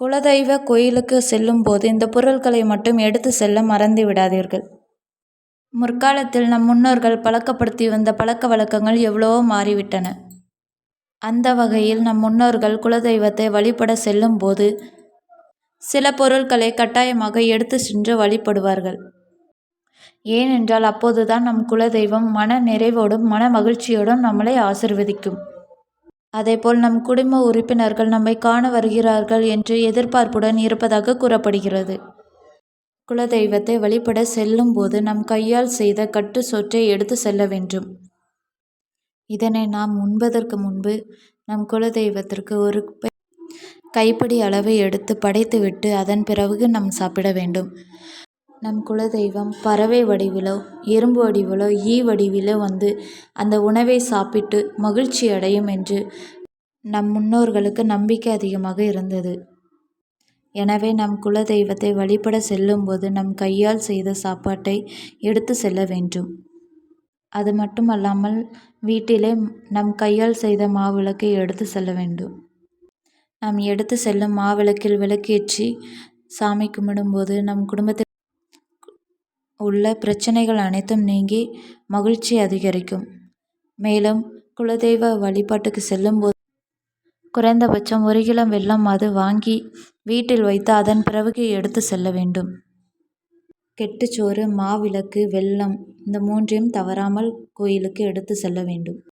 குலதெய்வ கோயிலுக்கு செல்லும்போது இந்த பொருட்களை மட்டும் எடுத்து செல்ல மறந்து விடாதீர்கள். முற்காலத்தில் நம் முன்னோர்கள் பழக்கப்படுத்தி வந்த பழக்க வழக்கங்கள் எவ்வளவோ மாறிவிட்டன. அந்த வகையில் நம் முன்னோர்கள் குலதெய்வத்தை வழிபட செல்லும்போது சில பொருட்களை கட்டாயமாக எடுத்து சென்று வழிபடுவார்கள். ஏனென்றால் அப்போதுதான் நம் குலதெய்வம் மன நிறைவோடும் மன மகிழ்ச்சியோடும் நம்மளை ஆசிர்வதிக்கும் அதேபோல் நம் குடும்ப உறுப்பினர்கள் நம்மை காண வருகிறார்கள் என்று எதிர்பார்ப்புடன் இருப்பதாக கூறப்படுகிறது. குலதெய்வத்தை வழிபட செல்லும்போது நம் கையால் செய்த கட்டு சொற்றை எடுத்து செல்ல வேண்டும். இதனை நாம் உண்பதற்கு முன்பு நம் குலதெய்வத்திற்கு ஒரு கைப்பிடி அளவை எடுத்து படைத்துவிட்டு அதன் பிறகு நாம் சாப்பிட வேண்டும். நம் குலதெய்வம் பறவை வடிவிலோ எறும்பு வடிவிலோ ஈ வடிவிலோ வந்து அந்த உணவை சாப்பிட்டு மகிழ்ச்சி அடையும் என்று நம் முன்னோர்களுக்கு நம்பிக்கை அதிகமாக இருந்தது. எனவே நம் குலதெய்வத்தை வழிபட செல்லும்போது நம் கையால் செய்த சாப்பாட்டை எடுத்து செல்ல வேண்டும். அது மட்டுமல்லாமல் வீட்டிலே நம் கையால் செய்த மாவிளக்கை எடுத்து செல்ல வேண்டும். நாம் எடுத்து செல்லும் மாவிளக்கில் விளக்கேற்றி சாமி கும்பிடும்போது நம் குடும்பத்தில் உள்ள பிரச்சனைகள் அனைத்தும் நீங்கி மகிழ்ச்சி அதிகரிக்கும். மேலும் குலதெய்வ வழிபாட்டுக்கு செல்லும்போது குறைந்தபட்சம் ஒரு கிலோ வெல்லமாவது வாங்கி வீட்டில் வைத்து அதன் பிறகு எடுத்து செல்ல வேண்டும். கெட்டுச்சோறு மாவிளக்கு வெல்லம் இந்த மூன்றையும் தவறாமல் கோயிலுக்கு எடுத்து செல்ல வேண்டும்.